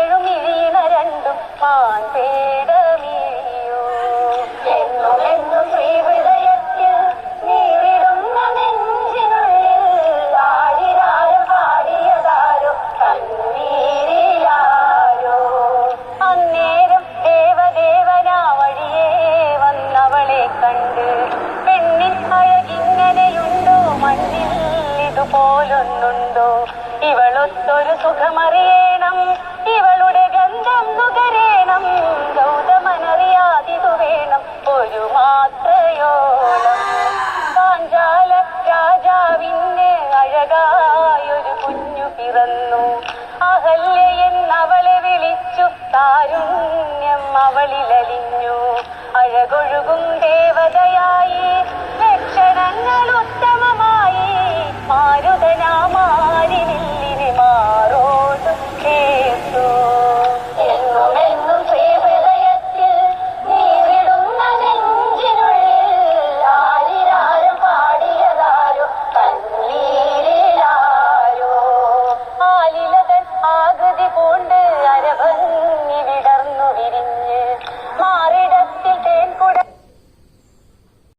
എഴുമിഴീണ രണ്ടും മാൻപേടമിഴിയോ എന്നും എന്നും ശ്രീഹൃദയത്തിൽ നീറിടുന്ന നെഞ്ചിനുള്ളിൽ ആഴിരാരം പാടിയതാരോ? കണ്ണീരിലാരോ? അന്നേരം ദേവദേവനാ വഴിയേ വന്നവളെ കണ്ട് പെണ്ണിൻ അഴകിങ്ങനെയുണ്ടോ? ഇവളൊത്തൊരു സുഖമറിയണം. അഴകായൊരു കുഞ്ഞു പിറന്നു. അഹല്യ അവളെ വിളിച്ചു താരുണ്യം അവളിലലിഞ്ഞു. അഴകൊഴുകും ദേവതയായി